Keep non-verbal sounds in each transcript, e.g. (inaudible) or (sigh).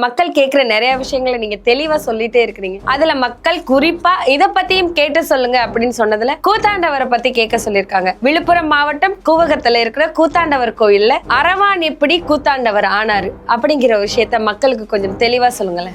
மக்கள் கேட்குற நிறைய விஷயங்களை நீங்க தெளிவா சொல்லிட்டே இருக்கிறீங்க. அதுல மக்கள் குறிப்பா இத பத்தியும் கேட்டு சொல்லுங்க அப்படின்னு சொன்னதுல கூத்தாண்டவரை பத்தி கேட்க சொல்லியிருக்காங்க. விழுப்புரம் மாவட்டம் கூவகத்துல இருக்கிற கூத்தாண்டவர் கோயில்ல அரவான் எப்படி கூத்தாண்டவர் ஆனாரு அப்படிங்கிற விஷயத்த மக்களுக்கு கொஞ்சம் தெளிவா சொல்லுங்களேன்.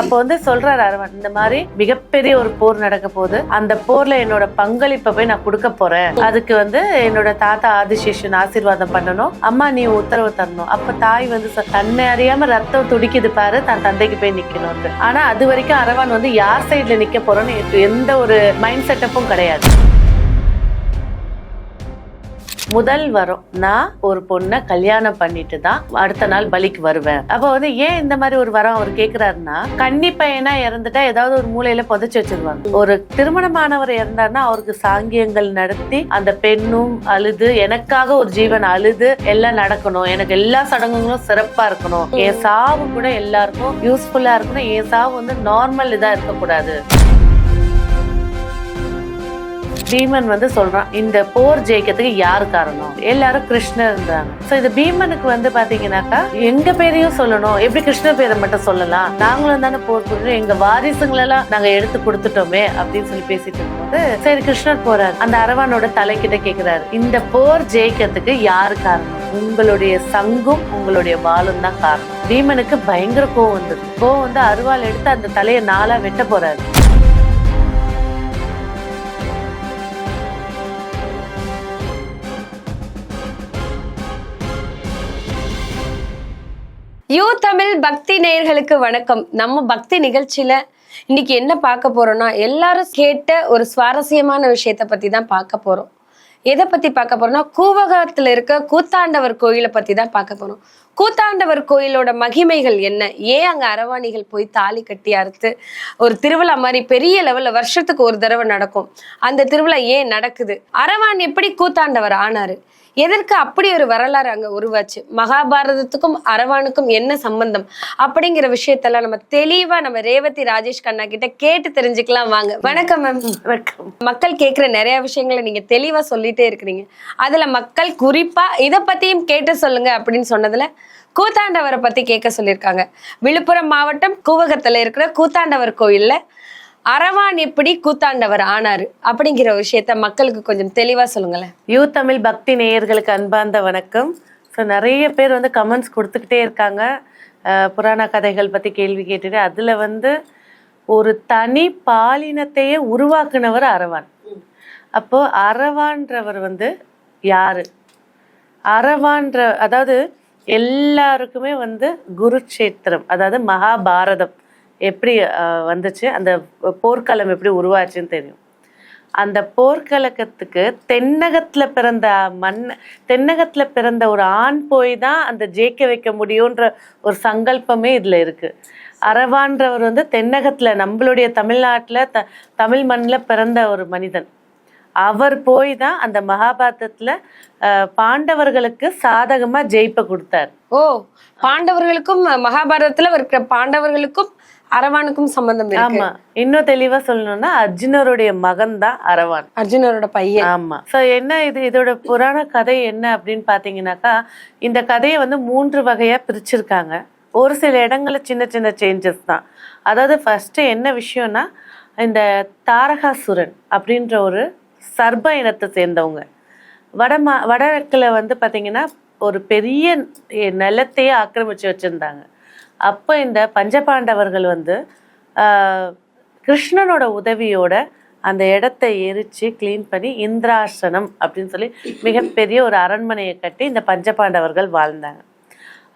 அப்போ வந்து சொல்றாரு அரவன் இந்த மாதிரி மிகப்பெரிய ஒரு போர் நடக்க போகுது. அந்த போர்ல என்னோட பங்களிப்பை போய் நான் கொடுக்க போறேன். அதுக்கு வந்து என்னோட தாத்தா ஆதிசேஷன் ஆசீர்வாதம் பண்ணணும். அம்மா நீ உத்தரவு தரணும். அப்ப தாய் வந்து தன்னை அறியாம ரத்தம் துடிக்குது பாரு தன் தந்தைக்கு போய் நிக்கணும் ஆனா அது வரைக்கும் அரவான் வந்து யார் சைடுல நிக்க போறோம்னு எந்த ஒரு மைண்ட் செட்டப்பும் கிடையாது. முதல் வரம். நான் ஒரு பொண்ணை கல்யாணம் பண்ணிட்டு தான் அடுத்த நாள் பலிக்கு வருவேன். அப்ப வந்து ஏன் இந்த மாதிரி ஒரு வரம் அவர் கேக்குறாருன்னா கன்னி பையனா இறந்துட்டா ஏதாவது ஒரு மூலையில புதைச்சு வச்சிருவாங்க. ஒரு திருமணமானவர் இறந்தாருன்னா அவருக்கு சாங்கியங்கள் நடத்தி அந்த பெண்ணும் அழுது எனக்காக ஒரு ஜீவன் அழுது எல்லாம் நடக்கணும். எனக்கு எல்லா சடங்குகளும் சிறப்பா இருக்கணும். என் சாவு கூட எல்லாருக்கும் யூஸ்ஃபுல்லா இருக்கணும். என் சாவு வந்து நார்மல் இதா இருக்கக்கூடாது. பீமன் வந்து சொல்றான் இந்த போர் ஜெயிக்கிறதுக்கு யார் காரணம்? எல்லாரும் கிருஷ்ணர் இருந்தாங்க. சோ இது பீமனுக்கு வந்து பாத்தீங்கன்னாக்கா எங்க பேரையும் சொல்லணும். எப்படி கிருஷ்ணர் பேரை மட்டும் சொல்லலாம்? நாங்களும் தானே போர் புரியணும் எங்க வாரிசுங்களெல்லாம் நாங்க எடுத்து கொடுத்துட்டோமே அப்படின்னு சொல்லி பேசிட்டு இருக்கும்போது சரி கிருஷ்ணர் போறாரு. அந்த அரவானோட தலைக்கிட்ட கேக்குறாரு இந்த போர் ஜெயிக்கிறதுக்கு யாரு காரணம்? உங்களுடைய சங்கும் உங்களுடைய வாளும் தான் காரணம். பீமனுக்கு பயங்கர கோவம் வந்தது. கோவம் வந்து அருவாள் எடுத்து அந்த தலையை நாளா வெட்ட போறாரு. யூ தமிழ் பக்தி நேயர்களுக்கு வணக்கம். நம்ம பக்தி நிகழ்ச்சியில இன்னைக்கு என்ன பார்க்க போறோம்னா எல்லாரும் கேட்ட ஒரு சுவாரஸ்யமான விஷயத்த பத்தி தான் பார்க்க போறோம். எதை பத்தி பார்க்க போறோம்னா கூவகத்துல இருக்க கூத்தாண்டவர் கோயிலை பத்தி தான் பார்க்க போறோம். கூத்தாண்டவர் கோயிலோட மகிமைகள் என்ன? ஏன் அங்க அரவாணிகள் போய் தாலி கட்டி அறுத்து ஒரு திருவிழா மாதிரி பெரிய லெவல்ல வருஷத்துக்கு ஒரு தடவை நடக்கும்? அந்த திருவிழா ஏன் நடக்குது? அரவான் எப்படி கூத்தாண்டவர் ஆனாரு? எதற்கு அப்படி ஒரு வரலாறு அங்க உருவாச்சு? மகாபாரதத்துக்கும் அரவானுக்கும் என்ன சம்பந்தம்? அப்படிங்கிற விஷயத்தெல்லாம் நம்ம தெளிவா நம்ம ரேவதி ராஜேஷ் கண்ணா கிட்ட கேட்டு தெரிஞ்சுக்கலாம் வாங்க. வணக்கம் மேம் வணக்கம். மக்கள் கேக்குற நிறைய விஷயங்களை நீங்க தெளிவா சொல்லிட்டே இருக்கிறீங்க. அதுல மக்கள் குறிப்பா இத பத்தியும் கேட்டு சொல்லுங்க அப்படின்னு சொன்னதுல கூத்தாண்டவரை பத்தி கேட்க சொல்லியிருக்காங்க. விழுப்புரம் மாவட்டம் கூவகத்துல இருக்கிற கூத்தாண்டவர் கோயில்ல அரவான் எப்படி கூத்தாண்டவர் ஆனாரு அப்படிங்கிற விஷயத்த மக்களுக்கு கொஞ்சம் தெளிவா சொல்லுங்களேன். யூ தமிழ் பக்தி நேயர்களுக்கு அன்பார்ந்த வணக்கம். ஸோ நிறைய பேர் வந்து கமெண்ட்ஸ் கொடுத்துக்கிட்டே இருக்காங்க. புராண கதைகள் பற்றி கேள்வி கேட்டுட்டு அதில் வந்து ஒரு தனி பாலினத்தையே உருவாக்குனவர் அரவான். அப்போ அரவான்றவர் வந்து யாரு? அரவான்ற அதாவது எல்லாருக்குமே வந்து குருக்ஷேத்திரம் அதாவது மகாபாரதம். எப்படி வந்துச்சு அந்த போர்க்களம் எப்படி உருவாச்சுன்னு தெரியும். அந்த போர்க்கலக்கத்துக்கு தென்னகத்தில் பிறந்த மண் தென்னகத்தில் பிறந்த ஒரு ஆண் போய் தான் அந்த ஜெயிக்க வைக்க முடியுன்ற ஒரு சங்கல்பமே இதில் இருக்கு. அரவான்றவர் வந்து தென்னகத்தில் நம்மளுடைய தமிழ்நாட்டில் த தமிழ் மண்ணில் பிறந்த ஒரு மனிதன். அவர் போய் தான் அந்த மகாபாரதத்தில் பாண்டவர்களுக்கு சாதகமாக ஜெயிப்பை கொடுத்தார். ஓ பாண்டவர்களுக்கும் மகாபாரதத்தில் இருக்கிற பாண்டவர்களுக்கும் அரவானுக்கும் சம்பந்தம் ஆமா. இன்னும் தெளிவா சொல்லணும்னா அர்ஜுனருடைய மகன் தான் அரவான். அர்ஜுனரோட பையன். ஆமா. சோ என்ன இது? இதோட புராண கதை என்ன அப்படின்னு பாத்தீங்கன்னாக்கா இந்த கதையை வந்து மூன்று வகையா பிரிச்சிருக்காங்க. ஒரு சில இடங்கள்ல சின்ன சின்ன சேஞ்சஸ் தான். அதாவது ஃபர்ஸ்ட் என்ன விஷயம்னா இந்த தாரகாசுரன் அப்படின்ற ஒரு சர்ப இனத்தை சேர்ந்தவங்க. வடமா வடக்கில் வந்து பாத்தீங்கன்னா ஒரு பெரிய நிலத்தையே ஆக்கிரமிச்சு வச்சிருந்தாங்க. அப்போ இந்த பஞ்சபாண்டவர்கள் வந்து ஆஹ், கிருஷ்ணனோட உதவியோட அந்த இடத்தை எரிச்சு க்ளீன் பண்ணி இந்திராசனம் அப்படின்னு சொல்லி மிகப்பெரிய ஒரு அரண்மனையை கட்டி இந்த பஞ்சபாண்டவர்கள் வாழ்ந்தாங்க.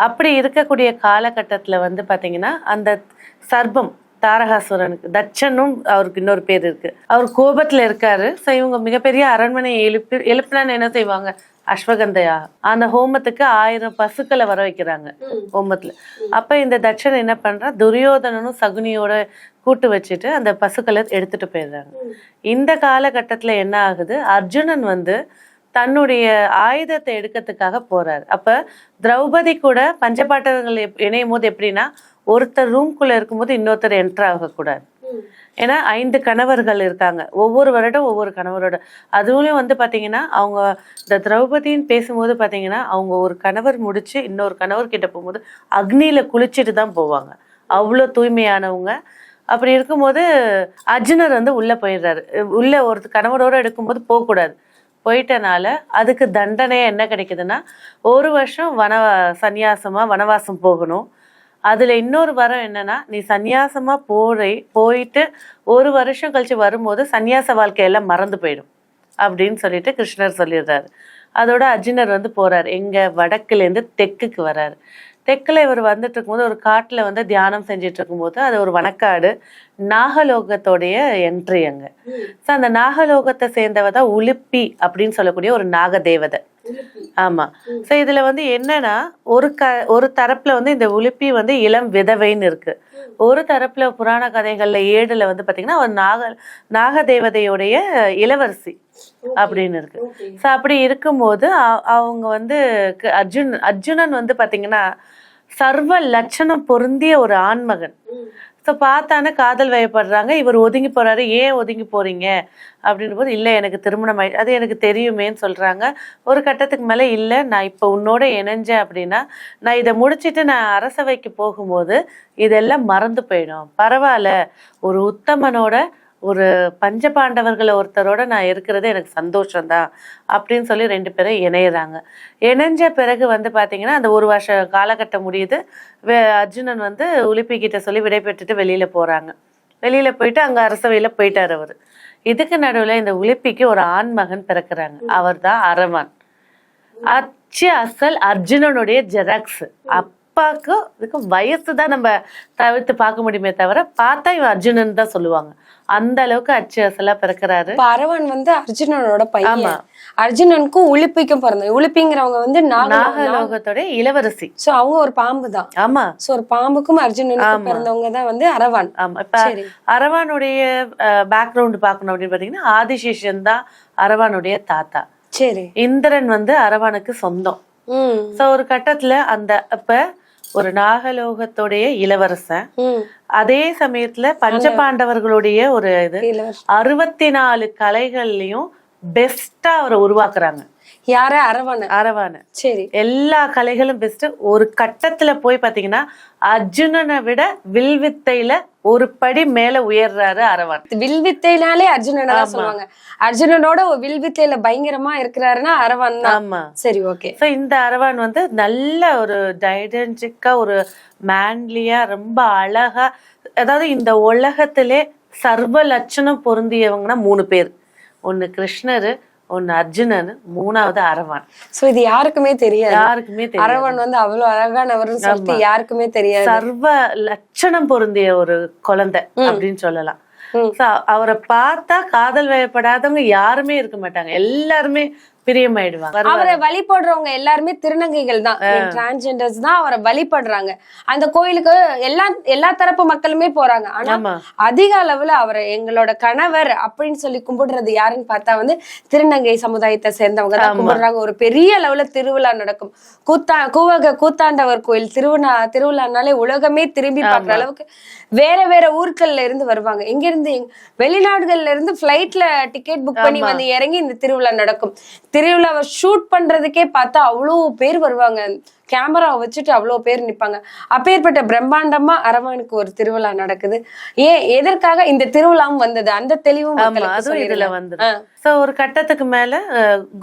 அப்படி இருக்கக்கூடிய காலகட்டத்தில் வந்து பார்த்தீங்கன்னா அந்த சர்பம் தாரகாசுரனுக்கு தட்சனும் அவருக்கு இன்னொரு பேர் இருக்கு. அவர் கோபத்துல இருக்காரு. ஸோ இவங்க மிகப்பெரிய அரண்மனையை எழுப்பி எழுப்பினான்னு என்ன செய்வாங்க? அஸ்வகந்தையா? அந்த ஹோமத்துக்கு ஆயிரம் பசுக்களை வர வைக்கிறாங்க ஹோமத்துல. அப்ப இந்த தட்சன் என்ன பண்றா? துரியோதனனும் சகுனியோட கூட்டு வச்சுட்டு அந்த பசுக்களை எடுத்துட்டு போயிடுறாங்க. இந்த காலகட்டத்துல என்ன ஆகுது? அர்ஜுனன் வந்து தன்னுடைய ஆயுதத்தை எடுக்கிறதுக்காக போறாரு. அப்ப திரௌபதி கூட பஞ்சபாட்டங்கள் எப்- இணையும் போது எப்படின்னா ஒருத்தர் ரூம்குள்ள இருக்கும்போது இன்னொருத்தர் என்டர் ஆகக்கூடாது. ஏன்னா ஐந்து கணவர்கள் இருக்காங்க. ஒவ்வொரு வருடம் ஒவ்வொரு கணவரோட. அதுவும் வந்து பார்த்தீங்கன்னா அவங்க இந்த திரௌபதின்னு பேசும்போது பார்த்தீங்கன்னா அவங்க ஒரு கணவர் முடிச்சு இன்னொரு கணவர் கிட்ட போகும்போது அக்னியில் குளிச்சுட்டு தான் போவாங்க. அவ்வளோ தூய்மையானவங்க. அப்படி இருக்கும்போது அர்ஜுனர் வந்து உள்ளே போயிடுறாரு. உள்ளே ஒரு கணவரோடு எடுக்கும்போது போகக்கூடாது. போயிட்டனால அதுக்கு தண்டனை என்ன கிடைக்குதுன்னா ஒரு வருஷம் வன சந்நியாசமாக வனவாசம் போகணும். அதுல இன்னொரு வரம் என்னன்னா நீ சந்நியாசமா போறே போயிட்டு ஒரு வருஷம் கழிச்சு வரும்போது சந்நியாச வாழ்க்கையெல்லாம் மறந்து போயிடும் அப்படின்னு சொல்லிட்டு கிருஷ்ணர் சொல்லிடுறாரு. அதோட அர்ஜுனர் வந்து போறாரு. எங்க வடக்குல இருந்து தெக்குக்கு வராரு. தெற்குல இவர் வந்துட்டு இருக்கும்போது ஒரு காட்டில் வந்து தியானம் செஞ்சுட்டு இருக்கும்போது அது ஒரு வனக்காடு நாகலோகத்தோடைய என்ட்ரி அங்கே. ஸோ அந்த நாகலோகத்தை சேர்ந்தவ தான் உலுப்பி அப்படின்னு சொல்லக்கூடிய ஒரு நாக தேவதை ஆமா. ஸோ இதுல வந்து என்னன்னா ஒரு க ஒரு தரப்புல வந்து இந்த உலுப்பி வந்து இளம் விதவைன்னு இருக்கு. ஒரு தரப்புல புராண கதைகள்ல ஏடுல வந்து பாத்தீங்கன்னா ஒரு நாக நாக தேவதையுடைய இளவரசி அப்படின்னு இருக்கு. ஸோ அப்படி இருக்கும்போது அவங்க வந்து அர்ஜுன் அர்ஜுனன் வந்து பாத்தீங்கன்னா சர்வ லட்சணம் பொருந்திய ஒரு ஆண்மகன். ஸோ பார்த்தானே காதல் வயப்படுறாங்க இவர் ஒதுங்கி போகிறாரு ஏன் ஒதுங்கி போகிறீங்க அப்படின்ற போது இல்லை எனக்கு திருமணம் ஆயி அது எனக்கு தெரியுமேன்னு சொல்கிறாங்க ஒரு கட்டத்துக்கு மேலே இல்லை நான் இப்போ உன்னோட இணைஞ்சேன் அப்படின்னா நான் இதை முடிச்சுட்டு நான் அரசவைக்கு போகும்போது இதெல்லாம் மறந்து போயிடும். பரவாயில்ல ஒரு உத்தமனோட ஒரு பஞ்ச பாண்டவர்களை ஒருத்தரோட நான் இருக்கிறது எனக்கு சந்தோஷம்தான் அப்படின்னு சொல்லி ரெண்டு பேரும் இணையிறாங்க. இணைஞ்ச பிறகு வந்து பாத்தீங்கன்னா அந்த ஒரு வருஷ காலகட்டம் முடியுது. அர்ஜுனன் வந்து உலிப்பிக்கிட்ட சொல்லி விடை பெற்றுட்டு வெளியில போறாங்க. வெளியில போயிட்டு அங்க அரசவையில போயிட்டார் அவர். இதுக்கு நடுவுல இந்த உலிப்பிக்கு ஒரு ஆண் மகன் பிறக்குறாங்க. அவர்தான் அரவான். அச்சு அசல் அர்ஜுனனுடைய ஜெராக்ஸ். அப் அப்பாக்கு இதுக்கு வயசு தான் நம்ம தவிர்த்து பார்க்க முடியுமே தவிர பார்த்தா இவன் அர்ஜுனன் தான் சொல்லுவாங்க. அந்த அளவுக்கு அச்சு அசலா பிறக்கிறாரு அரவன் வந்து அர்ஜுனனோட. பையன். அர்ஜுனனுக்கும் உளிப்பிக்கும் பிறந்த உளிப்பிங்கிறவங்க வந்து நாக நாகலோகத்தோட இளவரசி. சோ அவங்க ஒரு பாம்பு தான் ஆமா. சோ ஒரு பாம்புக்கும் அர்ஜுனனுக்கும் பிறந்தவங்க தான் வந்து அரவான். ஆமா. இப்ப. அரவானுடைய பேக்ரவுண்ட் பார்க்கணும் அப்படின்னு பாத்தீங்கன்னா ஆதிசேஷன் தான் அரவானுடைய தாத்தா. சரி. இந்திரன் வந்து அரவானுக்கு சொந்தம். சோ ஒரு கட்டத்துல அந்த அப்ப ஒரு நாகலோகத்துடைய இளவரசன். அதே சமயத்துல பஞ்சபாண்டவர்களுடைய ஒரு இது. அறுபத்தி நாலு கலைகள்லயும் பெஸ்டா அவரை உருவாக்குறாங்க. யார? அரவான அரவான சரி. எல்லா கலைகளும் பெஸ்ட் ஒரு கட்டத்துல போய் பாத்தீங்கன்னா அர்ஜுனனை விட வில்வித்தையில ஒரு படி மேல உயர்றாரு அரவான். வில்வித்தையினாலே அர்ஜுனனை சொல்லுவாங்க. அர்ஜுனனோட வில்வித்தையில பயங்கரமா இருக்கிறாருன்னா அரவான் தான். ஆமா. சரி ஓகே. ஸோ இந்த அரவான் வந்து நல்ல ஒரு டைடன்சிக்கா ஒரு மேன்லியா ரொம்ப அழகா அதாவது இந்த உலகத்திலே சர்வ லட்சணம் பொருந்தியவங்கன்னா மூணு பேர். ஒன்னு கிருஷ்ணரு ஒன்னு அர்ஜுனன் மூணாவது அரவான். சோ இது யாருக்குமே தெரியாது. யாருக்குமே தெரியாது. அரவன் வந்து அவ்வளவு அழகானவர்னு சொல்லிட்டு யாருக்குமே தெரியாது. சர்வ லட்சணம் பொருந்திய ஒரு குழந்தை அப்படின்னு சொல்லலாம். அவரை பார்த்தா காதல் வயப்படாதவங்க யாருமே இருக்க மாட்டாங்க. எல்லாருமே பிரியமாயிடுவாங்க. அவரை வழிபடுறவங்க எல்லாருமே திருநங்கைகள் தான். டிரான்ஸ்ஜெண்டர்ஸ் தான் அவரை வழிபடுறாங்க. அந்த கோயிலுக்கு எல்லா எல்லா தரப்பு மக்களுமே போறாங்க. ஆனா அதிக அளவுல அவரை எங்களோட கணவர் அப்படின்னு சொல்லி கும்பிடுறது யாருன்னு பார்த்தா வந்து திருநங்கை சமுதாயத்தை சேர்ந்தவங்க தான் கும்பிடுறாங்க. ஒரு பெரிய அளவுல திருவிழா நடக்கும். கூத்தா கூவக கூத்தாண்டவர் கோயில் திருவிழா திருவிழானாலே உலகமே திரும்பி பார்க்குற அளவுக்கு வேற வேற ஊர்கள்ல இருந்து வருவாங்க. எங்க இருந்து வெளிநாடுகள்ல இருந்து ஃபிளைட்ல டிக்கெட் புக் பண்ணி வந்து இறங்கி இந்த திருவிழா நடக்கும். திருவிழாவை ஷூட் பண்றதுக்கே பார்த்தா அவ்வளோ பேர் வருவாங்க. கேமராவை வச்சுட்டு அவ்வளோ பேர் நிப்பாங்க. அப்பேற்பட்ட பிரம்மாண்டமா அரவானுக்கு ஒரு திருவிழா நடக்குது. ஏன்? எதற்காக இந்த திருவிழாவும் வந்தது? அந்த தெளிவும் அதுவும் இதுல ஒரு கட்டத்துக்கு மேல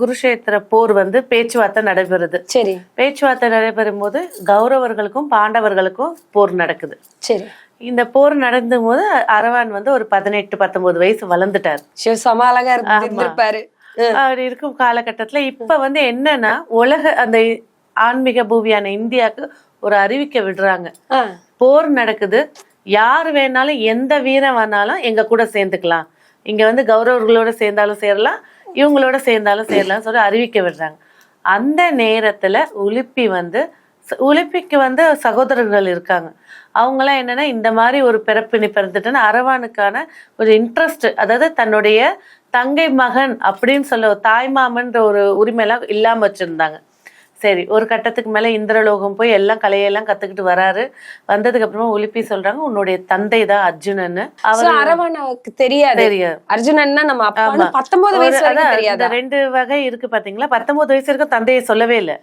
குருஷேத்திர போர் வந்து பேச்சுவார்த்தை நடைபெறுது. சரி. பேச்சுவார்த்தை நடைபெறும் போது கௌரவர்களுக்கும் பாண்டவர்களுக்கும் போர் நடக்குது. சரி. இந்த போர் நடந்த போது அரவான் வந்து ஒரு பதினெட்டு பத்தொன்பது வயசு வளர்ந்துட்டாரு. சமாளகா இருந்திருப்பாரு. அப்படி இருக்கும் காலகட்டத்துல இப்ப வந்து என்னன்னா உலக அந்த ஆன்மீக பூவியான இந்தியாவுக்கு ஒரு அறிவிக்கை விடுறாங்க. போர் நடக்குது. யார் வேணாலும் எந்த வீரன் வேணாலும் எங்க கூட சேர்ந்துக்கலாம். இங்க வந்து கௌரவர்களோட சேர்ந்தாலும் சேரலாம் இவங்களோட சேர்ந்தாலும் சேரலாம் சொல்லி அறிவிக்க விடுறாங்க. அந்த நேரத்துல உலுப்பி வந்து உலுப்பிக்கு வந்து சகோதரர்கள் இருக்காங்க. அவங்கெல்லாம் என்னன்னா இந்த மாதிரி ஒரு பிறப்பினி பிறந்துட்டுன்னு அரவானுக்கான ஒரு இன்ட்ரெஸ்ட் அதாவது தன்னுடைய தங்கை மகன் அப்படின்னு சொல்ல தாய்மாமன்ற ஒரு உரிமையெல்லாம் இல்லாம வச்சிருந்தாங்க. சரி ஒரு கட்டத்துக்கு மேல இந்திரலோகம் போய் எல்லாம் கலையெல்லாம் கத்துக்கிட்டு வராரு. வந்ததுக்கு அப்புறமா உலுப்பி சொல்றாங்க உன்னுடைய தந்தை தான் அர்ஜுனன்னு. சோ அவர் அரவானாவுக்கு தெரியாது. தெரியாது. அர்ஜுனன்னா நம்ம. பத்தொன்பது வயசு தெரியாதா? ரெண்டு வகை இருக்கு பாத்தீங்களா? பத்தொன்பது வயசு வரைக்கும் தந்தையை சொல்லவே இல்லை.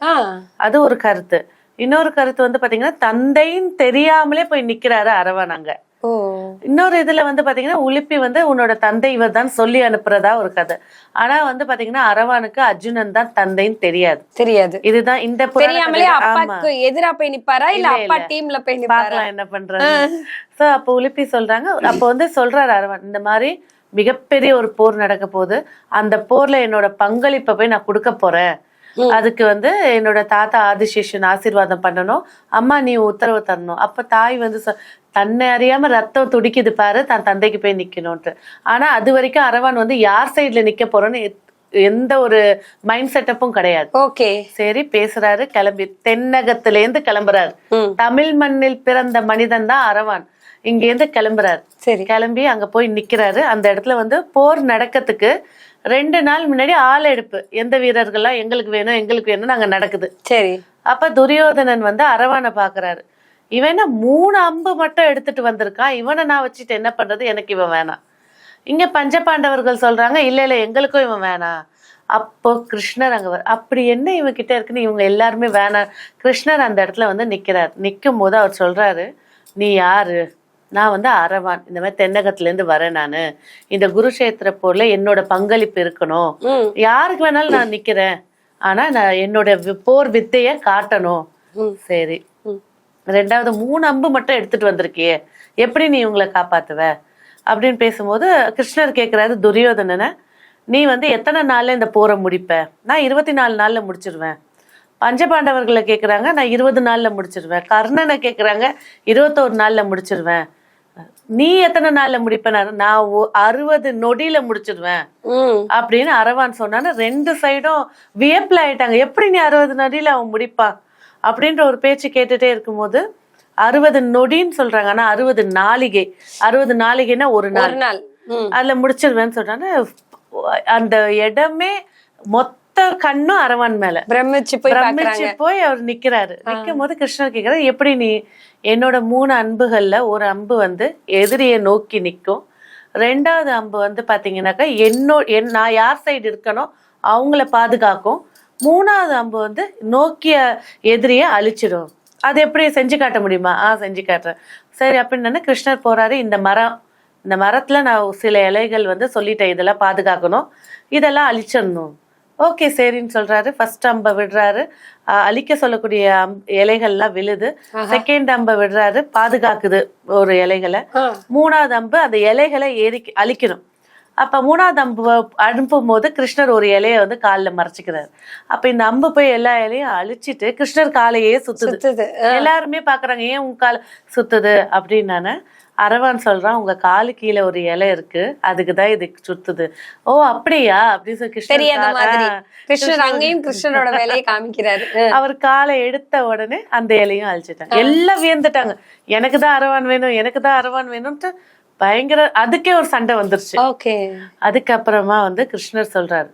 அது ஒரு கருத்து. இன்னொரு கருத்து வந்து பாத்தீங்கன்னா தந்தைன்னு தெரியாமலே போய் நிக்கிறாரு ஓ இன்னொரு இதுல வந்து பாத்தீங்கன்னா உலுப்பி வந்து உன்னோட தந்தை இவர் தான் சொல்லி அனுப்புறதா ஒரு கதை. ஆனா வந்து பாத்தீங்கன்னா அரவானுக்கு அர்ஜுனன் தான் தந்தைன்னு தெரியாது. தெரியாது. இதுதான் இந்த தெரியாமலே அப்பாக்கு எதிரா போய் நிப்பாரா? இல்ல அப்பா. டீம்ல போய் நிப்பாரா? என்ன பண்றாங்க சோ அப்போ உலுப்பி சொல்றாங்க. அப்போ வந்து சொல்றாரு அரவன் இந்த மாதிரி மிகப்பெரிய ஒரு போர் நடக்க போகுது. அந்த போர்ல என்னோட பங்களிப்பை போய் நான் கொடுக்க போறேன். அதுக்கு வந்து என்னோட தாத்தா ஆதிசேஷன் ஆசீர்வாதம் பண்ணணும். அம்மா நீ உத்தரவு தரணும். அப்ப தாய் வந்து தன்னை அறியாம ரத்தம் துடிக்குது பாரு தன் தந்தைக்கு போய் நிக்கணும்ட்டு ஆனா அது வரைக்கும் அரவான் வந்து யார் சைடுல நிக்க போறோன்னு எந்த ஒரு மைண்ட் செட்டப்பும் கிடையாது. ஓகே. சரி பேசுறாரு கிளம்பி தென்னகத்துல இருந்து கிளம்புறாரு. தமிழ் மண்ணில் பிறந்த மனிதன் தான் அரவான். இங்க இருந்து கிளம்புறாரு. சரி. கிளம்பி அங்க போய் நிக்கிறாரு. அந்த இடத்துல வந்து போர் நடக்கிறதுக்கு ரெண்டு நாள் முன்னாடி ஆள் எடுப்பு. எந்த வீரர்கள்லாம் எங்களுக்கு வேணும் எங்களுக்கு வேணும் அங்க நடக்குது. சரி. அப்ப துரியோதனன் வந்து அரவானை பாக்குறாரு. இவன் மூணு அம்பு மட்டும் எடுத்துட்டு வந்திருக்கான் இவனை நான் வச்சுட்டு என்ன பண்றது? எனக்கு இவன் வேணாம். இங்க பஞ்சபாண்டவர்கள் சொல்றாங்க இல்ல இல்ல எங்களுக்கும் இவன் வேணாம். அப்போ கிருஷ்ணர் அங்க அப்படி என்ன இவன் கிட்ட இருக்குன்னு இவங்க எல்லாருமே வேணாம். கிருஷ்ணர் அந்த இடத்துல வந்து நிக்கிறார். நிக்கும் போது அவர் சொல்றாரு நீ யாரு? நான் வந்து அரவான். இந்த மாதிரி தென்னகத்துல இருந்து வரேன் நானு. இந்த குருஷேத்திர போர்ல என்னோட பங்களிப்பு இருக்கணும். யாருக்கு வேணாலும் நான் நிக்கிறேன். ஆனா நான் என்னோட போர் வித்தைய காட்டணும். சரி. ரெண்டாவது மூணு அம்பு மட்டும் எடுத்துட்டு வந்திருக்கியே. எப்படி நீ உங்களை காப்பாத்துவ? அப்படின்னு பேசும்போது கிருஷ்ணர் கேக்குறாரு துரியோதனனை நீ வந்து எத்தனை நாள்ல இந்த போரை முடிப்ப? நான் இருபத்தி நாலு நாள்ல முடிச்சிருவேன். பஞ்சபாண்டவர்களை கேக்குறாங்க நான் இருபது நாள்ல முடிச்சிருவேன். கர்ணனை கேக்குறாங்க இருபத்தோரு நாள்ல முடிச்சிருவேன். நீ எத்தனை நாள்ல முடிப்பேன் நான் அறுபது நொடியில முடிச்சிருவேன். ம். அப்படின்னு அரவான் சொன்னான்னு ரெண்டு சைடும் வியப்பில் ஆயிட்டாங்க. எப்படி நீ அறுபது நொடியில அவன் முடிப்பான்? அப்படின்ற ஒரு பேச்சு கேட்டுட்டே இருக்கும்போது அறுபது நொடின்னு சொல்றாங்க. ஆனா அறுபது நாளிகை. அறுபது நாளிகைன்னா ஒரு நாள். அதுல முடிச்சிருவேன்னு சொல்றாங்க. அந்த இடமே மொத்த கண்ணும் அரவான் மேல. பிரமிச்சு போய் பிரமிச்சு போய் அவர் நிக்கிறாரு. நிக்கும் போது கிருஷ்ணர் கேக்குறாரு எப்படி நீ என்னோட மூணு அன்புகள்ல ஒரு அம்பு வந்து எதிரியை நோக்கி நிக்கும். ரெண்டாவது அம்பு வந்து பாத்தீங்கன்னாக்கா என்னோ என் நான் யார் சைடு இருக்கனோ அவங்கள பாதுகாக்கும். மூணாவது அம்பு வந்து நோக்கிய எதிரியை அழிச்சிடும். அது எப்படி செஞ்சு காட்ட முடியுமா? ஆ செஞ்சு காட்டுறேன். சரி அப்படின்னு கிருஷ்ணர் போறாரு. இந்த மரம் இந்த மரத்துல நான் சில இலைகள் வந்து சொல்லிட்டேன். இதெல்லாம் பாதுகாக்கணும். இதெல்லாம் அழிச்சிடணும். ஓகே சரின்னு சொல்றாரு. ஃபர்ஸ்ட் அம்ப விடுறாரு. அழிக்க சொல்லக்கூடிய இலைகள்லாம் விழுது. செகண்ட் அம்ப விடுறாரு. பாதுகாக்குது ஒரு இலைகளை. மூணாவது அம்பு அந்த இலைகளை ஏறி அழிக்கணும். அப்ப மூணாவது அம்பு அனுப்பும் போது கிருஷ்ணர் ஒரு இலையை வந்து காலில் மறைச்சிக்கிறாரு. அப்ப இந்த அம்பு போய் எல்லா இலையும் அழிச்சிட்டு கிருஷ்ணர் காலையே சுத்துது. எல்லாருமே பாக்குறாங்க ஏன் உன் கால் சுத்துது? அப்படின்னு நானு அரவான் சொல்றான் உங்க காலு கீழே ஒரு இலை இருக்கு அதுக்கு தான் இது சுத்துது. ஓ அப்படியா? அப்படின்னு சொல்லி கிருஷ்ணர் அங்கேயும் கிருஷ்ணரோட வேலையை காமிக்கிறாரு. (laughs) அவர் காலை எடுத்த உடனே அந்த இலையும் அழிச்சிட்டாங்க. எல்லாம் வியந்துட்டாங்க. எனக்கு தான் அரவான் வேணும் எனக்கு தான் அரவான் வேணும்ட்டு பயங்கர அதுக்கே ஒரு சண்டை வந்துருச்சு. ஓகே. அதுக்கப்புறமா வந்து கிருஷ்ணர் சொல்றாரு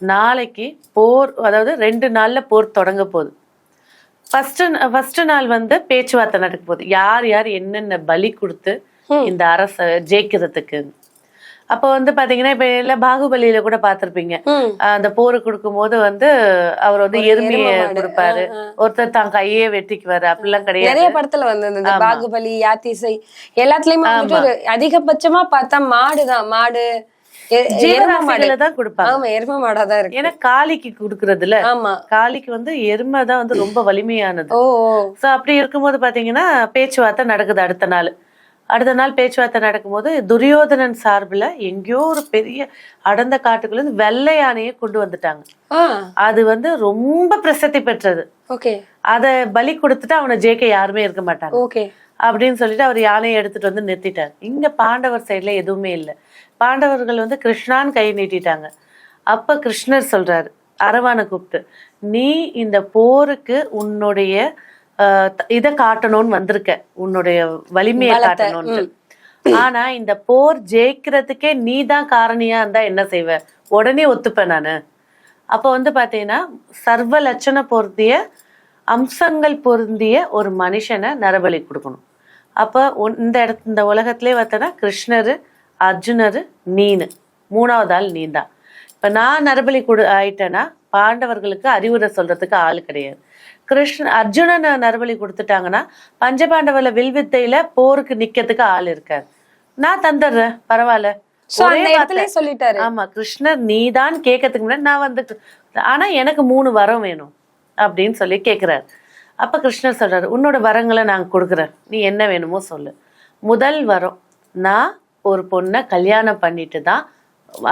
நாளைக்கு போர் அதாவது ரெண்டு நாள்ல போர் தொடங்க போகுது. ஃபர்ஸ்ட் ஃபர்ஸ்ட் நாள் வந்து பேச்சுவார்த்தை நடக்க போகுது. யார் யார் என்னென்ன பலி கொடுத்து இந்த அரச ஜெயிக்கிறதுக்கு அப்போ வந்து பாத்தீங்கன்னா இப்ப எல்லாம் பாகுபலியில கூட பார்த்திருப்பீங்க ம். அந்த போரு கொடுக்கும்போது வந்து அவர் வந்து எருமையை. கொடுப்பாரு. ஒருத்தர் தான் கையே வெட்டிக்குவாரு. அப்படிலாம் கிடையாது. நிறைய படத்துல வந்து பாகுபலி யாத்திசை எல்லாத்துலயுமே வந்துட்டு அதிகபட்சமா பார்த்தா மாடுதான் மாடு ஏன்னா காளிக்கு கொடுக்கறதுல ஆமா. காளிக்கு வந்து எருமை தான் வந்து ரொம்ப வலிமையானது. சோ அப்படி இருக்கும்போது பாத்தீங்கன்னா பேச்சுவார்த்தை நடக்குது அடுத்த நாள். அடுத்த நாள் பேச்சுவார்த்தை நடக்கும்போது துரியோதனன் சார்புல எங்கேயோ ஒரு பெரிய அடர்ந்த காட்டுக்குள்ள வெள்ளை யானையை கொண்டு வந்துட்டாங்க. அது வந்து ரொம்ப பிரசித்தி பெற்றது. அத பலி கொடுத்துட்டு அவனை ஜெயிக்க யாருமே இருக்க மாட்டாங்க. ஓகே. அப்படின்னு சொல்லிட்டு அவர் யானையை எடுத்துட்டு வந்து நிறுத்திட்டார். இங்க பாண்டவர் சைடுல எதுவுமே இல்லை. பாண்டவர்கள் வந்து கிருஷ்ணான்னு கை நீட்டிட்டாங்க. அப்ப கிருஷ்ணர் சொல்றாரு அரவானை கூப்பிட்டு நீ இந்த போருக்கு உன்னுடைய இத காட்டணும்னு வந்திருக்க. உன்னுடைய வலிமையை காட்டணும்னு ஆனா இந்த போர் ஜெயிக்கிறதுக்கே நீ தான் காரணியா இருந்தா என்ன செய்வ? உடனே ஒத்துப்பேன் நானு. அப்போ வந்து பாத்தீங்கன்னா சர்வ லட்சண பொருந்திய அம்சங்கள் பொருந்திய ஒரு மனுஷனை நரபலி கொடுக்கணும். அப்போ இந்த இடத்து இந்த உலகத்திலே பார்த்தோன்னா கிருஷ்ணர் அர்ஜுனர் நீனு. மூணாவது ஆள் நீ தான். இப்போ நான் நரபலி கொடு ஆயிட்டேன்னா பாண்டவர்களுக்கு அறிவுரை சொல்றதுக்கு ஆள் கிடையாது. கிருஷ்ண அர்ஜுனன் நரபலி கொடுத்துட்டாங்கன்னா பஞ்சபாண்டவர்ல வில்வித்தையில போருக்கு நிக்கிறதுக்கு ஆள் இருக்காது நான் தந்துடுறேன் பரவாயில்ல. சொல்லிட்டாரு. ஆமா கிருஷ்ணர் நீதான் கேட்கறதுக்கு முன்னாடி நான் வந்து ஆனா எனக்கு மூணு வரம் வேணும் அப்படின்னு சொல்லி கேக்குறாரு அப்ப கிருஷ்ணர் சொல்றாரு உன்னோட வரங்களை நான் கொடுக்குறேன். நீ என்ன வேணுமோ சொல்லு. முதல் வரம் நான் ஒரு பொண்ணை கல்யாணம் பண்ணிட்டு தான்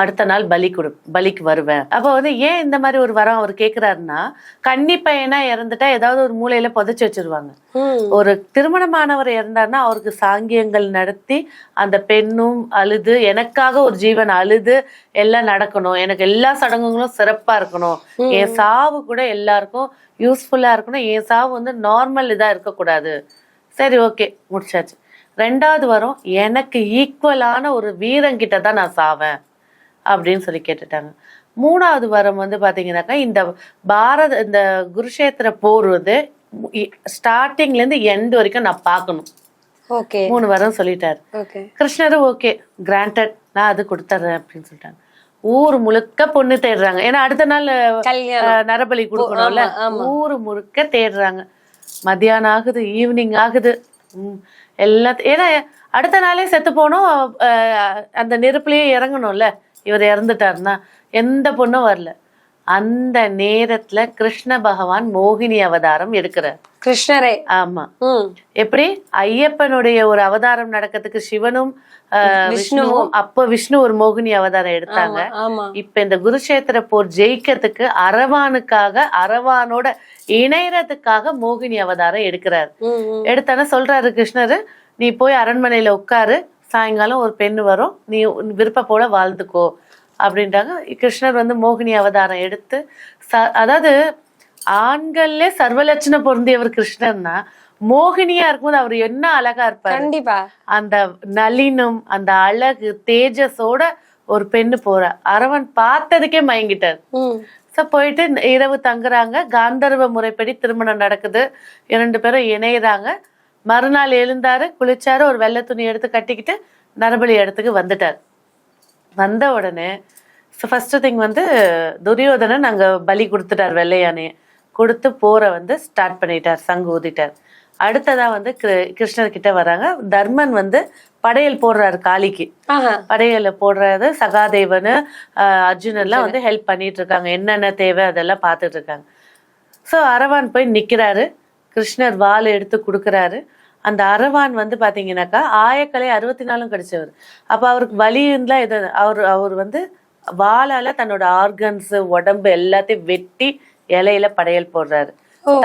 அடுத்த நாள் பலி கொடு பலிக்கு வருவேன். அப்போ வந்து ஏன் இந்த மாதிரி ஒரு வரம் அவர் கேக்குறாருன்னா கன்னி பையனா இறந்துட்டா ஏதாவது ஒரு மூலையில புதைச்சு வச்சிருவாங்க. ஒரு திருமணமானவர் இறந்தாருன்னா அவருக்கு சாங்கியங்கள் நடத்தி அந்த பெண்ணும் அழுது எனக்காக ஒரு ஜீவன் அழுது எல்லாம் நடக்கணும். எனக்கு எல்லா சடங்குகளும் சிறப்பா இருக்கணும். என் சாவு கூட எல்லாருக்கும் யூஸ்ஃபுல்லா இருக்கணும். என் சாவு வந்து நார்மல் இதா இருக்கக்கூடாது. சரி ஓகே முடிச்சாச்சு. ரெண்டாவது வரும் எனக்கு ஈக்குவலான ஒரு வீரங்கிட்ட தான் நான் சாவேன். அப்படின்னு சொல்லி கேட்டுட்டாங்க. மூணாவது வரம் வந்து பாத்தீங்கன்னாக்கா இந்த பாரத இந்த குருஷேத்திர போர் வந்து ஸ்டார்டிங்ல இருந்து எண்ட் வரைக்கும் நான் பார்க்கணும். ஓகே மூணு வரம் சொல்லிட்டாரு. கிருஷ்ணரும் ஓகே கிராண்டட் நான் அது கொடுத்துட்றேன் அப்படின்னு சொல்லிட்டாங்க. ஊர் முழுக்க பொண்ணு தேடுறாங்க. ஏன்னா அடுத்த நாள் நரபலி கொடுக்கணும்ல. ஊர் முழுக்க தேடுறாங்க. மத்தியானம் ஆகுது ஈவினிங் ஆகுது. ம், எல்லாத்த ஏன்னா அடுத்த நாளே செத்து போனோம். அந்த நெருப்புலயே இறங்கணும்ல? இவர் இறந்துட்டாருன்னா எந்த பொண்ணும் வரல. அந்த நேரத்துல கிருஷ்ண பகவான் மோகினி அவதாரம் எடுக்கிறார். கிருஷ்ணரே. ஆமா. எப்படி? ஐயப்பனுடைய ஒரு அவதாரம் நடக்கிறதுக்கு சிவனும் விஷ்ணுவும். அப்ப விஷ்ணு ஒரு மோகினி அவதாரம் எடுத்தாங்க. இப்ப இந்த குருஷேத்திர போர் ஜெயிக்கிறதுக்கு அரவானுக்காக அரவானோட இணையறதுக்காக மோகினி அவதாரம் எடுக்கிறாரு. எடுத்தானே சொல்றாரு கிருஷ்ணர் நீ போய் அரண்மனையில உட்காரு சாயங்காலம் ஒரு பெண்ணு வரும். நீ உன் விருப்பப்போட வாழ்ந்துக்கோ. அப்படின்றாங்க. கிருஷ்ணர் வந்து மோகினி அவதாரம் எடுத்து ச- அதாவது ஆண்கள்லே சர்வலட்சணம் பொருந்தியவர் கிருஷ்ணர்னா மோகினியா இருக்கும்போது அவர் என்ன அழகா இருப்பாரு? கண்டிப்பா. அந்த நளினம் அந்த அழகு தேஜஸோட ஒரு பெண்ணு போறா. அரவன் பார்த்ததுக்கே மயங்கிட்டார். ஸோ போயிட்டு இரவு தங்குறாங்க. காந்தர்வ முறைப்படி திருமணம் நடக்குது. இரண்டு பேரும் இணையறாங்க. மறுநாள் எழுந்தாரு குளிச்சாரு ஒரு வெள்ளை துணி எடுத்து கட்டிக்கிட்டு நரபலி இடத்துக்கு வந்துட்டார். வந்த உடனே ஃபர்ஸ்ட் திங் வந்து துரியோதனன் அங்க பலி கொடுத்துட்டார் வெள்ளையானே கொடுத்து போற வந்து ஸ்டார்ட் பண்ணிட்டார் சங்கு ஊதிட்டார். அடுத்ததா வந்து கிரு- கிருஷ்ணர் கிட்ட வராங்க. தர்மன் வந்து படையல் போடுறாரு காளிக்கு. படையல போடுறது சகாதேவனு அர்ஜுன் எல்லாம் வந்து ஹெல்ப் பண்ணிட்டு இருக்காங்க. என்னென்ன தேவை அதெல்லாம் பார்த்துட்டு இருக்காங்க. ஸோ அரவான் போய் நிக்கிறாரு. கிருஷ்ணர் வாள் எடுத்து கொடுக்குறாரு. அந்த அரவான் வந்து பாத்தீங்கன்னாக்கா ஆயக்கலை அறுபத்தி நாலும் கிடைச்சவர். அப்ப அவருக்கு வலி இருந்தா இது அவர் அவர் வந்து வாளால தன்னோட ஆர்கன்ஸ் உடம்பு எல்லாத்தையும் வெட்டி இலையில படையல் போடுறாரு.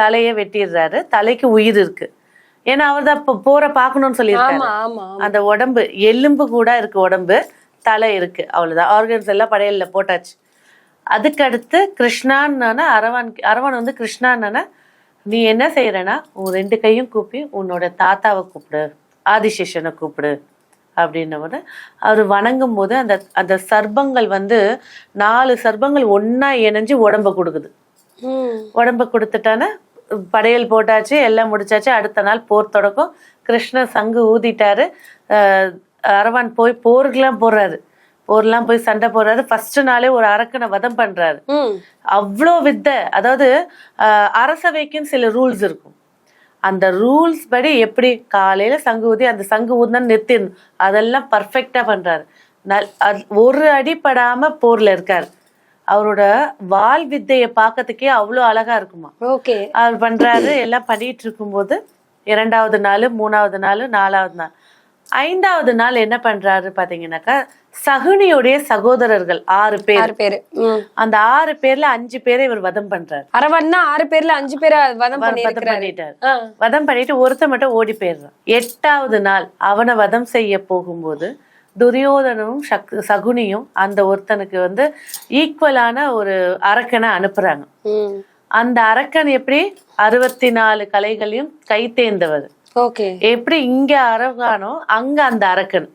தலையை வெட்டிடுறாரு. தலைக்கு உயிர் இருக்கு. ஏன்னா அவர் தான் போற பார்க்கணும்னு சொல்லியிருக்காரு. அந்த உடம்பு எலும்பு கூட இருக்கு உடம்பு தலை இருக்கு. அவ்வளவுதான். ஆர்கன்ஸ் எல்லாம் படையல்ல போட்டாச்சு. அதுக்கு அடுத்து கிருஷ்ணான்னு அரவான் அரவான் வந்து கிருஷ்ணான்னு நீ என்ன செய்யறனா உன் ரெண்டு கையும் கூப்பி உன்னோட தாத்தாவை கூப்பிடு ஆதிசேஷனை கூப்பிடு அப்படின்னும் போது அவர் வணங்கும் போது அந்த அந்த சர்ப்பங்கள் வந்து நாலு சர்ப்பங்கள் ஒண்ணா இணைஞ்சு உடம்ப கொடுக்குது. உடம்ப கொடுத்துட்டான படையல் போட்டாச்சு எல்லாம் முடிச்சாச்சு அடுத்த நாள் போர் தொடக்கம். கிருஷ்ணர் சங்கு ஊதிட்டாரு அரவான் போய் போருக்கெல்லாம் போறாரு. போர்லாம் போய் சண்டை போடுறாரு. ஃபர்ஸ்ட் நாளே ஒரு அரக்கனை வதம் பண்றாரு. அவ்வளோ வித்தை. அதாவது அரசவைக்குன்னு சில ரூல்ஸ் இருக்கும். அந்த ரூல்ஸ் படி எப்படி காலையில சங்கு ஊதி அந்த சங்கு ஊதினா நிறுத்திடணும். அதெல்லாம் பர்ஃபெக்டா பண்றாரு. ஒரு அடிப்படாம போர்ல இருக்காரு. அவரோட வாள் வித்தையை பார்க்கறதுக்கே அவ்வளோ அழகா இருக்குமா. ஓகே. அவர் பண்றாரு. எல்லாம் பண்ணிட்டு இருக்கும்போது இரண்டாவது நாள் மூணாவது நாள் நாலாவது நாள். ஐந்தாவது நாள் என்ன பண்றாரு பாத்தீங்கன்னாக்கா சகுனியுடைய சகோதரர்கள் ஆறு பேர். ஆறு பேரு. அந்த ஆறு பேர்ல அஞ்சு பேரை இவர் வதம் பண்றாரு. அரவன்னா ஆறு பேர்ல அஞ்சு பேரை வதம் பண்ணி வதம் பண்ணிட்டாரு. வதம் பண்ணிட்டு ஒருத்த மட்டும் ஓடி போயிடுறான். எட்டாவது நாள் அவனை வதம் செய்ய போகும்போது துரியோதனும் சக் சகுனியும் அந்த ஒருத்தனுக்கு வந்து ஈக்குவலான ஒரு அரக்கனை அனுப்புறாங்க. அந்த அரக்கன் எப்படி? அறுபத்தி நாலு கலைகளையும் கை தேர்ந்தவர் ஓகே. எப்படி இங்க அரகானோ அங்க அந்த அரக்கன்.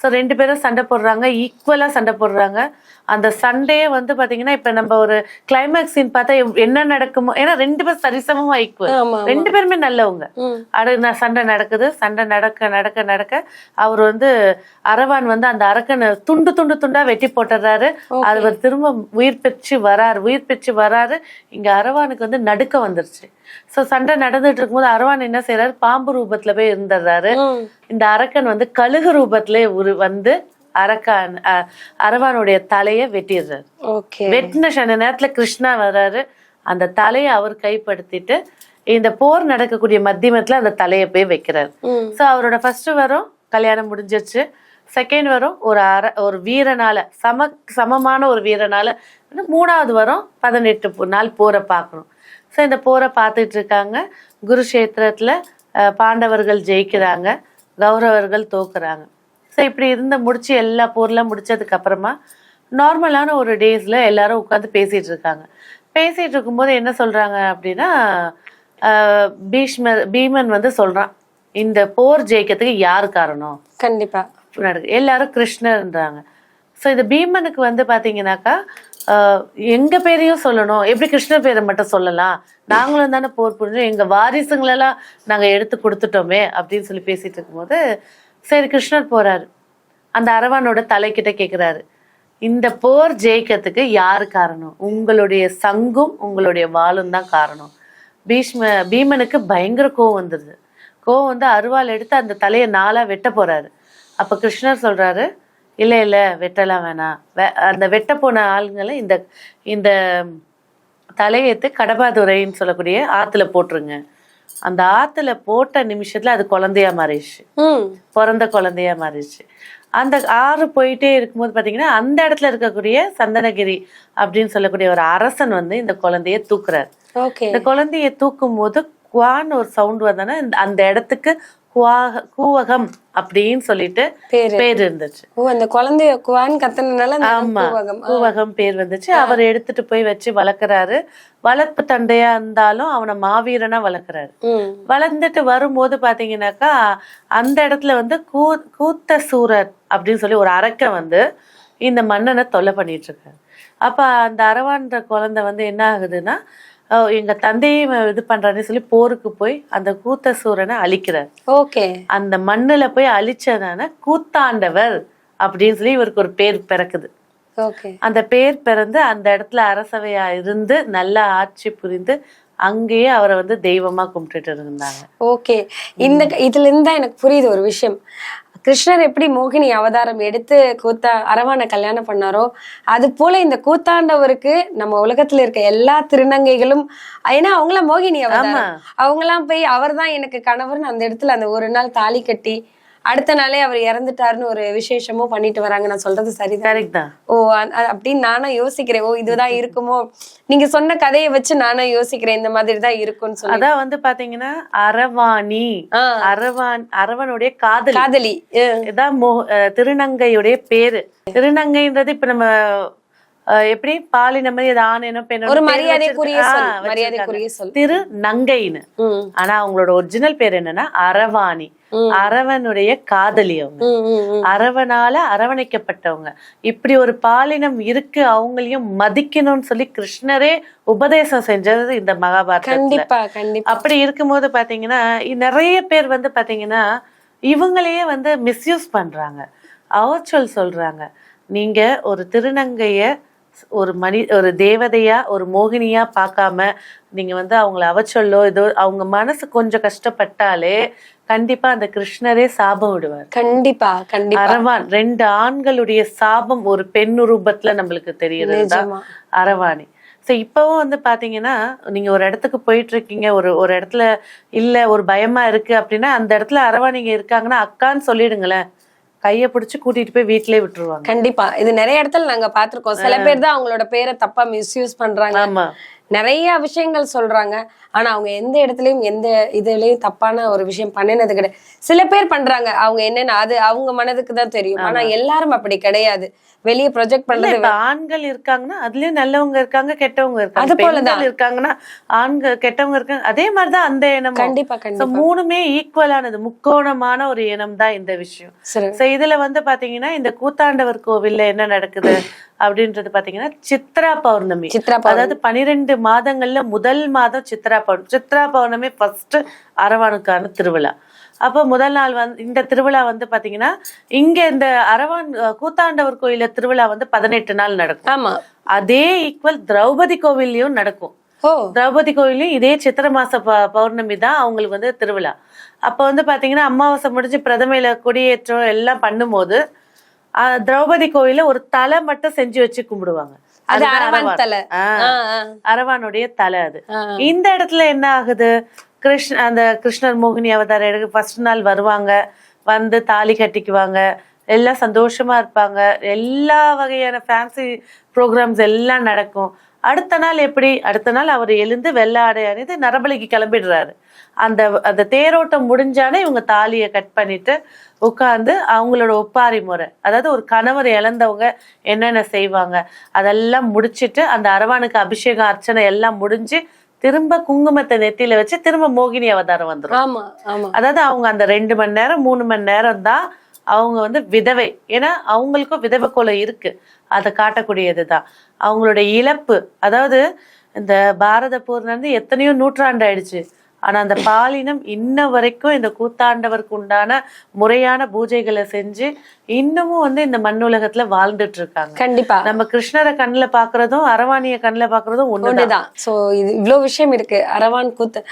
ஸோ ரெண்டு பேரும் சண்டை போடுறாங்க. ஈக்குவலா சண்டை போடுறாங்க. அந்த சண்டே வந்து பாத்தீங்கன்னா இப்ப நம்ம ஒரு கிளைமேக்ஸ் சீன் பார்த்தா என்ன நடக்குமோ ஏன்னா ரெண்டு பேரும் சரிசமமா ஈக்குவல் ரெண்டு பேருமே நல்லவங்க. அடு சண்டை நடக்குது சண்டை நடக்க நடக்க நடக்க அவர் வந்து அரவான் வந்து அந்த அரக்கனை துண்டு துண்டு துண்டா வெட்டி போட்டுறாரு. அவர் திரும்ப உயிர் பெற்று வராரு உயிர் பெற்று வராரு. இங்க அரவானுக்கு வந்து நடுக்க வந்துருச்சு. சோ சண்டை நடந்துட்டு இருக்கும்போது அரவான் என்ன செய்யறாரு பாம்பு ரூபத்துல போய் இருந்துடுறாரு. இந்த அரக்கன் வந்து கழுகு ரூபத்துல வந்து அரக்கான் அரவானுடைய தலைய வெட்டிடுறாரு. ஓகே வெட்டின சன நேரத்துல கிருஷ்ணா வர்றாரு. அந்த தலையை அவர் கைப்படுத்திட்டு இந்த போர் நடக்கக்கூடிய மத்தியமத்துல அந்த தலையை போய் வைக்கிறாரு. சோ அவரோட ஃபர்ஸ்ட் வரும் கல்யாணம் முடிஞ்சிருச்சு. செகண்ட் வரும் ஒரு அர ஒரு வீரனால சம சமமான ஒரு வீரனால மூணாவது வரும் பதினெட்டு நாள் போரை பார்க்கணும். ஸோ இந்த போரை பார்த்துட்டு இருக்காங்க. குருஷேத்திரத்துல பாண்டவர்கள் ஜெயிக்கிறாங்க. கௌரவர்கள் தோக்குறாங்க. ஸோ இப்படி இருந்த முடிச்சு எல்லா போர்லாம் முடிச்சதுக்கு அப்புறமா நார்மலான ஒரு டேஸ்ல எல்லாரும் உட்காந்து பேசிட்டு இருக்காங்க. பேசிட்டு இருக்கும்போது என்ன சொல்றாங்க அப்படின்னா பீஷ்மர் பீமன் வந்து சொல்றான் இந்த போர் ஜெயிக்கிறதுக்கு யார் காரணம்? கண்டிப்பா. நடக்கு எல்லாரும் கிருஷ்ணர்ன்றாங்க. ஸோ இது பீமனுக்கு வந்து பாத்தீங்கன்னாக்கா ஆஹ், எங்க பேரையும் சொல்லணும். எப்படி கிருஷ்ணர் பேரை மட்டும் சொல்லலாம்? நாங்களும் தானே போர் புரிஞ்சோம். எங்க வாரிசுங்களெல்லாம் நாங்க எடுத்து கொடுத்துட்டோமே அப்படின்னு சொல்லி பேசிட்டு இருக்கும்போது சரி கிருஷ்ணர் போறாரு. அந்த அரவானோட தலைக்கிட்ட கேக்குறாரு. இந்த போர் ஜெயிக்கிறதுக்கு யாரு காரணம்? உங்களுடைய சங்கும் உங்களுடைய வாளும் தான் காரணம். பீஷ்ம பீமனுக்கு பயங்கர கோவம் வந்துருது கோவம் வந்து அருவாள் எடுத்து அந்த தலையை நாளா வெட்ட போறாரு. அப்ப கிருஷ்ணர் சொல்றாரு இல்லை இல்லை வெட்டலாம் வேணாம். வே- அந்த வெட்ட போன ஆளுங்களை இந்த இந்த தலையெடுத்து கடபாதுரைன்னு சொல்லக்கூடிய ஆற்றுல போட்டுருங்க. அந்த ஆத்துல போட்ட நிமிஷத்துல அது குழந்தையா மாறிடுச்சு. பிறந்த குழந்தையா மாறிடுச்சு. அந்த ஆறு போயிட்டே இருக்கும்போது பாத்தீங்கன்னா அந்த இடத்துல இருக்கக்கூடிய சந்தனகிரி அப்படின்னு சொல்லக்கூடிய ஒரு அரசன் வந்து இந்த குழந்தைய தூக்குறாரு. இந்த குழந்தைய தூக்கும் போது குவான்னு ஒரு சவுண்ட் வந்தோன்னா அந்த இடத்துக்கு குவாக கூவகம் அப்படின்னு சொல்லிட்டு பேரு இருந்துச்சு. ஓ அந்த குழந்தைய குவான் கத்தனனால அந்த ஆமா கூவகம். பேர் வந்துச்சு. அவர் எடுத்துட்டு போய் வச்சு வளர்க்குறாரு. வளர்ப்பு தந்தையா இருந்தாலும் அவனை மாவீரனா வளர்க்குறாரு. வளர்ந்துட்டு வரும்போது பாத்தீங்கன்னாக்கா அந்த இடத்துல வந்து கூ கூத்த சூரர் அப்படின்னு சொல்லி ஒரு அரக்கன் வந்து இந்த மன்னனை தொல்லை பண்ணிட்டு இருக்காரு. அப்ப அந்த அரவான்ற குழந்தை வந்து என்ன ஆகுதுன்னா எங்க தந்தையை இது பண்றான்னு சொல்லி போருக்கு போய் அந்த கூத்த சூரனை அழிக்கிறார். ஓகே. அந்த மண்ணுல போய் அழிச்சதான கூத்தாண்டவர் அப்படின்னு சொல்லி இவருக்கு ஒரு பேர் பிறக்குது. ஓகே. அந்த பேர் பிறந்து அந்த இடத்துல அரசவையா இருந்து நல்லா ஆட்சி புரிந்து அங்கேயே அவரை வந்து தெய்வமா கும்பிட்டுட்டு இருந்தாங்க. ஓகே. இந்த இதுல இருந்து எனக்கு புரியுது ஒரு விஷயம். கிருஷ்ணர் எப்படி மோகினி அவதாரம் எடுத்து கூத்தா அரவானை கல்யாணம் பண்ணாரோ அது போல இந்த கூத்தாண்டவருக்கு நம்ம உலகத்துல இருக்க எல்லா திருநங்கைகளும் ஏன்னா அவங்கள மோகினி அவதாரம். அவங்கலாம் போய் அவர்தான் எனக்கு கணவர்னு அந்த இடத்துல அந்த ஒரு நாள் தாலி கட்டி அடுத்த நாளே அவர் இறந்துட்டாருன்னு ஒரு விசேஷமும் பண்ணிட்டு வராங்க. நான் சொல்றது சரிதான். கரெக்ட் தான். ஓ அப்படின்னு நானும் யோசிக்கிறேன். ஓ இதுதான் இருக்குமோ? நீங்க சொன்ன கதையை வச்சு நானும் யோசிக்கிறேன். இந்த மாதிரி தான் இருக்கும்னு சொல்லி. அதான் வந்து பாத்தீங்கன்னா அரவாணி. அரவான் அரவனுடைய காதலி. காதலி இதான் திருநங்கையுடைய பேரு. திருநங்கைன்றது இப்ப நம்ம எப்படி? பாலின மாதிரி இது ஆணினம் பெண்ணோ ஒரு மரியாதைக்குரிய மரியாதைக்குரிய சொல். திரு நங்கைன்னு ஆனா அவங்களோட ஒரிஜினல் பேர் என்னன்னா அரவாணி. அரவனுடைய காதலி அவங்க. அரவனால அரவணைக்கப்பட்டவங்க. இப்படி ஒரு பாலினம் இருக்கு அவங்களையும் மதிக்கணும்னு சொல்லி கிருஷ்ணரே உபதேசம் செஞ்சது இந்த கண்டிப்பா அப்படி இருக்கும்போது பாத்தீங்கன்னா நிறைய பேர் வந்து பாத்தீங்கன்னா இவங்களையே வந்து மிஸ்யூஸ் பண்றாங்க. அவச்சொல் சொல்றாங்க. நீங்க ஒரு திருநங்கைய ஒரு மனி ஒரு தேவதையா ஒரு மோகினியா பார்க்காம நீங்க வந்து அவங்கள அவச்சொல்லோ ஏதோ அவங்க மனசு கொஞ்சம் கஷ்டப்பட்டாலே கண்டிப்பா அந்த கிருஷ்ணரே சாபம் விடுவார். கண்டிப்பா கண்டிப்பா. அரவான் ரெண்டு ஆண்களுடைய சாபம் ஒரு பெண் ரூபத்துல நம்மளுக்கு நிஜமா. அரவாணி. சோ இப்பவும் வந்து பாத்தீங்கன்னா நீங்க ஒரு இடத்துக்கு போயிட்டு இருக்கீங்க ஒரு ஒரு இடத்துல இல்ல ஒரு பயமா இருக்கு அப்படின்னா அந்த இடத்துல அரவாணிங்க இருக்காங்கன்னா அக்கான்னு சொல்லிடுங்களேன். கைய பிடிச்சு கூட்டிட்டு போய் வீட்டிலேயே விட்டுருவாங்க. கண்டிப்பா. இது நிறைய இடத்துல நாங்க பாத்திருக்கோம் சில பேர் தான் அவங்களோட பேரை தப்பா மிஸ்யூஸ் பண்றாங்க. ஆமா. நிறைய விஷயங்கள் சொல்றாங்க. ஆனா அவங்க எந்த இடத்துலயும் எந்த இதுலயும் தப்பான ஒரு விஷயம் பண்ணினது கிடையாது சில பேர் பண்றாங்க. அவங்க என்னன்னு அது அவங்க மனதுக்கு தான் தெரியும். ஆனா எல்லாரும் அப்படி கிடையாது. வெளியே ப்ரொஜெக்ட் பண்றது ஆண்கள் இருக்காங்கன்னா அதுலயும் நல்லவங்க இருக்காங்க கெட்டவங்க இருக்காங்க. அது போலதான். இருக்காங்கன்னா ஆண்கள் கெட்டவங்க இருக்காங்க அதே மாதிரிதான் அந்த இனமும். கண்டிப்பா கண்டிப்பா. மூணுமே ஈக்குவலானது முக்கோணமான ஒரு இனம் தான் இந்த விஷயம். சரி சோ இதுல வந்து பாத்தீங்கன்னா இந்த கூத்தாண்டவர் கோவில்ல என்ன நடக்குது? அப்படின்றது பாத்தீங்கன்னா சித்ரா பௌர்ணமி. சித்ரா. அதாவது பனிரெண்டு மாதங்கள்ல முதல் மாதம் சித்ரா பௌர்ணமி சித்ரா பௌர்ணமி ஃபர்ஸ்ட் அரவானுக்கான திருவிழா. அப்போ முதல் நாள் வந்து இந்த திருவிழா வந்து பாத்தீங்கன்னா இங்க இந்த அரவான் கூத்தாண்டவர் கோயில திருவிழா வந்து பதினெட்டு நாள் நடக்கும். ஆமா. அதே ஈக்குவல் திரௌபதி கோவில்லையும் நடக்கும். திரௌபதி கோயிலையும் இதே சித்திரை மாச பௌர்ணமி தான் அவங்களுக்கு வந்து திருவிழா. அப்போ வந்து பாத்தீங்கன்னா அமாவாசை முடிஞ்சு பிரதமையில கொடியேற்றம் எல்லாம் பண்ணும்போது திரௌபதி கோயில ஒரு தலை மட்டும் செஞ்சு வச்சு கும்பிடுவாங்க. அது அரவான். தலை. அரவானுடைய தலை அது. இந்த இடத்துல என்ன ஆகுது? கிருஷ்ண அந்த கிருஷ்ணர் மோகினி அவதார எடுக்க ஃபர்ஸ்ட் நாள் வருவாங்க. வந்து தாலி கட்டிக்குவாங்க. எல்லாம் சந்தோஷமா இருப்பாங்க. எல்லா வகையான ஃபேன்சி ப்ரோக்ராம்ஸ் எல்லாம் நடக்கும். அடுத்த நாள் எப்படி? அடுத்த நாள் அவர் எழுந்து வெள்ளை ஆடை அணிந்து நரபலிக்கு கிளம்பிடுறாரு. அந்த அந்த தேரோட்டம் முடிஞ்சானே இவங்க தாலியை கட் பண்ணிட்டு உட்கார்ந்து அவங்களோட ஒப்பாரி முறை அதாவது ஒரு கணவர் இழந்தவங்க என்னென்ன செய்வாங்க அதெல்லாம் முடிச்சிட்டு அந்த அரவானுக்கு அபிஷேகம் அர்ச்சனை எல்லாம் முடிஞ்சு திரும்ப குங்குமத்தை நெத்தியில வச்சு திரும்ப மோகினி அவதாரம் ஆமா அதாவது அவங்க அந்த ரெண்டு மணி நேரம் மூணு மணி நேரம் தான் அவங்க வந்து விதவை. ஏன்னா அவங்களுக்கும் விதவை கோலம் இருக்கு. அதை காட்டக்கூடியதுதான். அவங்களுடைய இழப்பு அதாவது இந்த பாரத போர் நடந்து எத்தனையோ நூற்றாண்டு ஆயிடுச்சு. ஆனா அந்த பாலினம் இன்ன வரைக்கும் இந்த கூத்தாண்டவருக்கு உண்டான முறையான பூஜைகளை செஞ்சு இன்னமும் வந்து இந்த மண்ணுலகத்துல வாழ்ந்துட்டு இருக்காங்க. கண்டிப்பா. நம்ம கிருஷ்ணரை கண்ணுல பாக்குறதும் அரவாணிய கண்ணுல பாக்குறதும் ஒண்ணுதான். ஒண்ணுதான். சோ இது இவ்வளவு விஷயம் இருக்கு. அரவான் கூத்த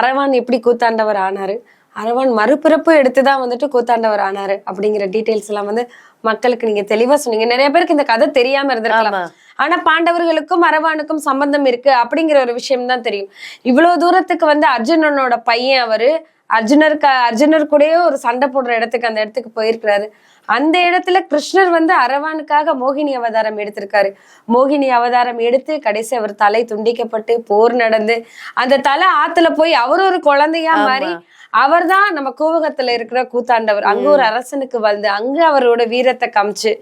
அரவான் எப்படி கூத்தாண்டவர் ஆனாரு? அரவான் மறுபிறப்பு எடுத்துதான் வந்துட்டு கூத்தாண்டவர் ஆனாரு அப்படிங்கிற டீடைல்ஸ் எல்லாம் வந்து மக்களுக்கு நீங்க தெளிவா சொன்னீங்க. நிறைய பேருக்கு இந்த கதை தெரியாம இருந்திருக்கலாம். ஆனா பாண்டவர்களுக்கும் அரவானுக்கும் சம்பந்தம் இருக்கு அப்படிங்கிற ஒரு விஷயம் தான் தெரியும். இவ்வளவு தூரத்துக்கு வந்து அர்ஜுனனோட பையன் அவரு அர்ஜுனருக்கு அர்ஜுனர் கூடயே ஒரு சண்டை போடுற இடத்துக்கு அந்த இடத்துக்கு போயிருக்கிறாரு. அந்த இடத்துல கிருஷ்ணர் வந்து அரவானுக்காக மோகினி அவதாரம் எடுத்திருக்காரு. மோகினி அவதாரம் எடுத்து கடைசி அவர் தலை துண்டிக்கப்பட்டு போர் நடந்து அந்த தலை ஆத்துல போய் அவர் ஒரு குழந்தையா மாறி அவர்தான் நம்ம கூவகத்துல இருக்கிற கூத்தாண்டவர். அங்க ஒரு அரசனுக்கு வந்து அங்க அவரோட வீரத்தை காமிச்சு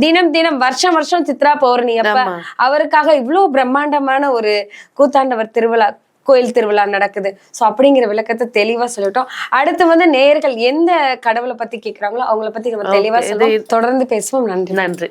தினம் தினம் வருஷம் வருஷம் சித்ரா பௌர்ணமி அப்ப. அவருக்காக இவ்வளவு பிரம்மாண்டமான ஒரு கூத்தாண்டவர் திருவிழா கோயில் திருவிழா நடக்குது. சோ அப்படிங்கிற விளக்கத்தை தெளிவா சொல்லிட்டோம். அடுத்து வந்து நேயர்கள் எந்த கடவுளை பத்தி கேக்குறாங்களோ அவங்கள பத்தி நம்ம தெளிவா சொல்லுவோம். தொடர்ந்து பேசுவோம். நன்றி. நன்றி.